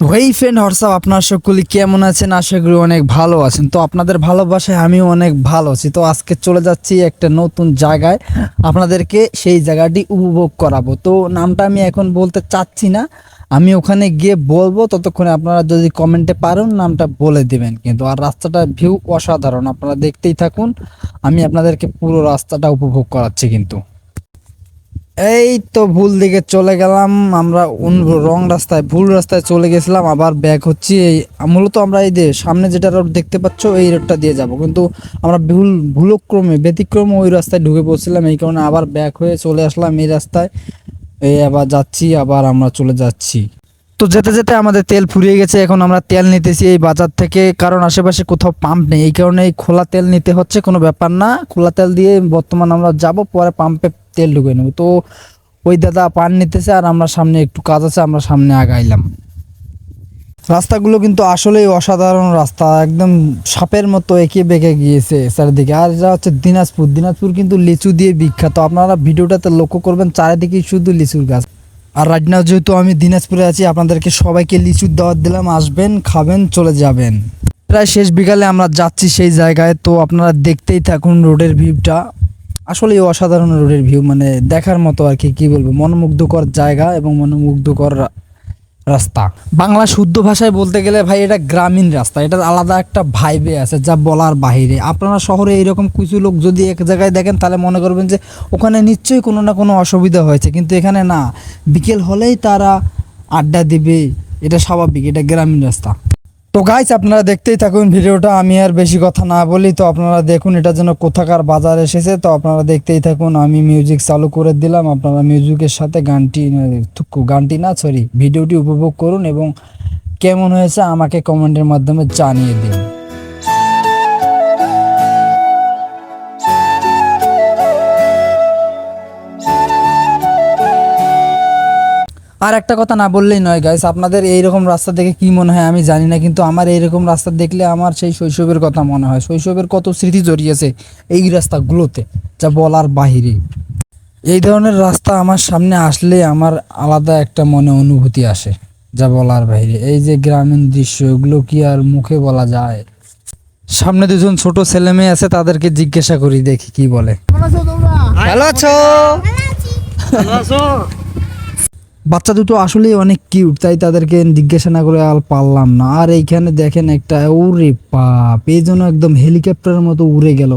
ওই friend WhatsApp আপনার সকলে কেমন আছেন? আশা করি অনেক ভালো আছেন। তো আপনাদের ভালোবাসায় আমিও অনেক ভালো আছি। তো আজকে চলে যাচ্ছি একটা নতুন জায়গায়। আপনাদেরকে সেই জায়গাটি উপভোগ করাবো। তো নামটা আমি এখন বলতে চাচ্ছি না। আমি ওখানে গিয়ে বলব, ততক্ষণে আপনারা যদি কমেন্টে পারেন, নামটা বলে দিবেন কিন্তু। আর রাস্তাটা ভিউ অসাধারণ। আপনারা দেখতেই থাকুন। আমি আপনাদেরকে পুরো রাস্তাটা উপভোগ করাচ্ছি কিন্তু। এই তো ভুল দিকে চলে গেলাম। আমরা রং রাস্তায়, ভুল রাস্তায় চলে গেছিলাম, আবার ব্যাক হচ্ছি। এই, মূলত আমরা এই যে সামনে যেটা রোড দেখতে পাচ্ছ, এই রোডটা দিয়ে যাব। কিন্তু আমরা ভুল, ভুলক্রমে, ব্যতিক্রমে ওই রাস্তায় ঢুকে পড়ছিলাম। এই কারণে আবার ব্যাক হয়ে চলে আসলাম এই রাস্তায়। এই আবার যাচ্ছি, আবার আমরা চলে যাচ্ছি। তো যেতে যেতে আমাদের তেল ফুরিয়ে গেছে, এখন আমরা তেল নিতেছি এই বাজার থেকে। কারণ আশেপাশে কোথাও পাম্প নেই, এই কারণে এই খোলা তেল নিতে হচ্ছে, কোনো ব্যাপার না। খোলা তেল দিয়ে বর্তমান আমরা যাব, পরে পাম্পে তেল ঢুকে নেব। তো ওই দাদা পান নিতেছে, আর আমরা সামনে একটু কাজ আছে, আমরা সামনে আগাইলাম। রাস্তাগুলো কিন্তু আসলেই অসাধারণ রাস্তা, একদম সাপের মতো এঁকে বেঁকে গিয়েছে চারিদিকে। আর এটা হচ্ছে দিনাজপুর দিনাজপুর কিন্তু লিচু দিয়ে বিখ্যাত। আপনারা ভিডিওটাতে লক্ষ্য করবেন চারিদিকে শুধু লিচুর গাছ। আর রাইট নাও, যেহেতু আমি দিনাজপুরে আছি, আপনাদেরকে সবাইকে লিচুর দাওয়াত দিলাম। আসবেন, খাবেন, চলে যাবেন। প্রায় শেষ বিকালে আমরা যাচ্ছি সেই জায়গায়, তো আপনারা দেখতেই থাকুন রোডের ভিউটা। আসলে অসাধারণ রোডের ভিউ মানে দেখার মতো আর কি কি বলব, মনোমুগ্ধকর জায়গা এবং মনোমুগ্ধকর রাস্তা। বাংলা শুদ্ধ ভাষায় বলতে গেলে ভাই এটা গ্রামীণ রাস্তা, এটা আলাদা একটা ভাইবে আছে যা বলার বাহিরে। আপনারা শহরে এইরকম কিছু লোক যদি এক জায়গায় দেখেন তাহলে মনে করবেন যে ওখানে নিশ্চয়ই কোনো না কোনো অসুবিধা হয়েছে। কিন্তু এখানে না, বিকেল হলেই তারা আড্ডা দিবে, এটা স্বাভাবিক, এটা গ্রামীণ রাস্তা। তো গাইস আপনারা দেখতেই থাকুন ভিডিওটা। আমি আর বেশি কথা না বলি, তো আপনারা দেখুন এটা যেন কোথাকার বাজার এসেছে। তো আপনারা দেখতেই থাকুন, আমি মিউজিক চালু করে দিলাম। আপনারা মিউজিকের সাথে গানটি গানটি না সরি ভিডিওটি উপভোগ করুন এবং কেমন হয়েছে আমাকে কমেন্টের মাধ্যমে জানিয়ে দিন। আর একটা কথা না বললেই নয় গাইস আপনাদের এইরকম রাস্তা দেখে কি মনে হয় আমি জানি না কিন্তু আমার এইরকম রাস্তা দেখলে আমার সেই শৈশবের কথা মনে হয়। শৈশবের কত স্মৃতি জড়িয়েছে এই রাস্তাগুলোতে যা বলার বাহিরে। এই ধরনের রাস্তা আমার সামনে আসলে আমার আলাদা একটা মনে অনুভূতি আসে যা বলার বাইরে এই যে গ্রামীণ দৃশ্য এগুলো কি আর মুখে বলা যায়? সামনে দুজন ছোট ছেলে মেয়ে আছে তাদেরকে জিজ্ঞাসা করি দেখি কি বলে। ভালো আছো? বাচ্চা দুটো আসলেই অনেক কিউট তাই তাদেরকে জিজ্ঞাসা না করে আর পারলাম না। আর এইখানে দেখেন একটা উড়ে পাপ এই জন্য একদম হেলিকপ্টারের মতো উড়ে গেল।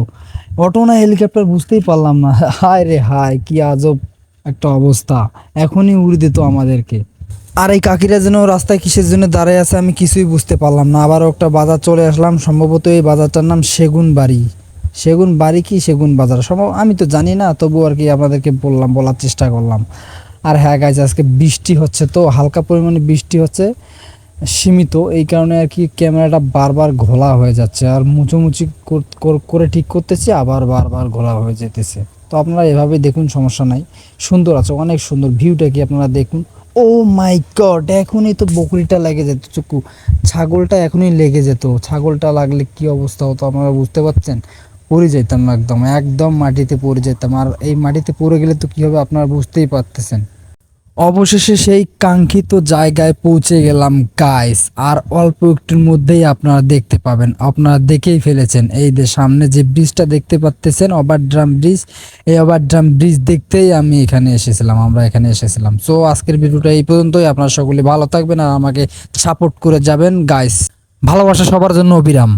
অটো না হেলিকপ্টার বুঝতেই পারলাম না। হায় রে হায়, কি আজব একটা অবস্থা। এখনই উড়ে দিত আমাদেরকে। আর এই কাকিরা যেন রাস্তায় কিসের জন্য দাঁড়ায় আছে আমি কিছুই বুঝতে পারলাম না। আবারও একটা বাজার চলে আসলাম, সম্ভবত এই বাজারটার নাম সেগুন বাড়ি। সেগুন বাড়ি কি সেগুন বাজার? সম্ভব আমি তো জানি না তবু আর কি আপনাদেরকে বললাম, বলার চেষ্টা করলাম। আর হ্যাঁ গাইজ আজকে বৃষ্টি হচ্ছে তো, হালকা পরিমাণে বৃষ্টি হচ্ছে, সীমিত, এই কারণে আর কি ক্যামেরাটা বারবার ঘোলা হয়ে যাচ্ছে আর মুচোমুচি কর- ঠিক করতেছি, আবার বারবার ঘোলা হয়ে যেতেছে। তো আপনারা এভাবে দেখুন, সমস্যা নাই। সুন্দর আছে, অনেক সুন্দর ভিউটা কি আপনারা দেখুন। ও মাই গড এখনই তো বকরিটা লেগে যেত, চুকু। ছাগলটা এখনই লেগে যেত, ছাগলটা লাগলে কি অবস্থা হতো আপনারা বুঝতে পারছেন? পড়ে যেতাম একদম একদম মাটিতে পড়ে যেতাম আর এই মাটিতে পড়ে গেলে তো কী হবে আপনারা বুঝতেই পারতেছেন? অবশেষে সেই কাঙ্ক্ষিত জায়গায় পৌঁছে গেলাম গাইস আর অল্প একটুর মধ্যেই আপনারা দেখতে পাবেন। আপনারা দেখেই ফেলেছেন। এই যে সামনে যে ব্রিজটা দেখতে পাচ্তেছেন ওভারড্রাম ব্রিজ এই ওভারড্রাম ব্রিজ দেখতেই আমি এখানে এসেছিলাম, আমরা এখানে এসেছিলাম। সো আজকের ভিডিওটা এই পর্যন্তই। আপনারা সকলে ভালো থাকবেন আর আমাকে সাপোর্ট করে যাবেন গাইস ভালোবাসা সবার জন্য অবিরাম।